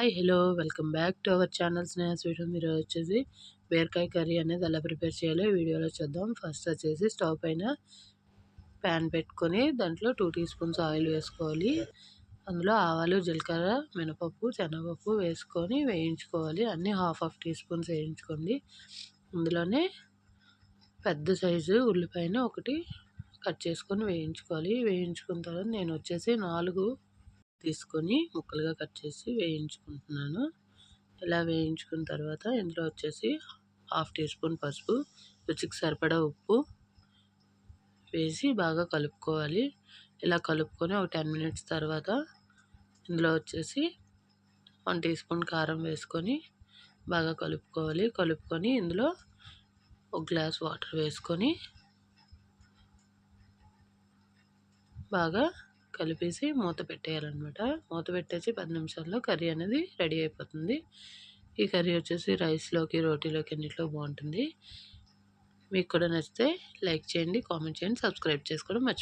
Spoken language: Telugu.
Hi hello welcome back to our channel Sneha sweet మీరు వచ్చేసి బీరకాయ కర్రీ అనేది ఎలా ప్రిపేర్ చేయాలో వీడియోలో చూద్దాం. ఫస్ట్ వచ్చేసి స్టవ్ పైన ప్యాన్ పెట్టుకొని దాంట్లో టూ టీ స్పూన్స్ ఆయిల్ వేసుకోవాలి. అందులో ఆవాలు జీలకర్ర మినపప్పు శనగపప్పు వేసుకొని వేయించుకోవాలి. అన్నీ హాఫ్ హాఫ్ టీ స్పూన్స్ వేయించుకోండి. అందులోనే పెద్ద సైజు ఉల్లిపాయన ఒకటి కట్ చేసుకొని వేయించుకోవాలి. వేయించుకున్న తర్వాత నేను వచ్చేసి నాలుగు తీసుకొని ముక్కలుగా కట్ చేసి వేయించుకుంటున్నాను. ఇలా వేయించుకున్న తర్వాత ఇందులో వచ్చేసి హాఫ్ టీ స్పూన్ పసుపు రుచికి సరిపడా ఉప్పు వేసి బాగా కలుపుకోవాలి. ఇలా కలుపుకొని ఒక టెన్ మినిట్స్ తర్వాత ఇందులో వచ్చేసి వన్ టీ స్పూన్ కారం వేసుకొని బాగా కలుపుకోవాలి. కలుపుకొని ఇందులో ఒక గ్లాస్ వాటర్ వేసుకొని బాగా కలిపేసి మూత పెట్టేయాలన్నమాట. మూత పెట్టేసి పది నిమిషాల్లో కర్రీ అనేది రెడీ అయిపోతుంది. ఈ కర్రీ వచ్చేసి రైస్లోకి రోటీలోకి అన్నింటిలో బాగుంటుంది. మీకు కూడా నచ్చితే లైక్ చేయండి కామెంట్ చేయండి సబ్స్క్రైబ్ చేసుకోవడం మర్చిపోండి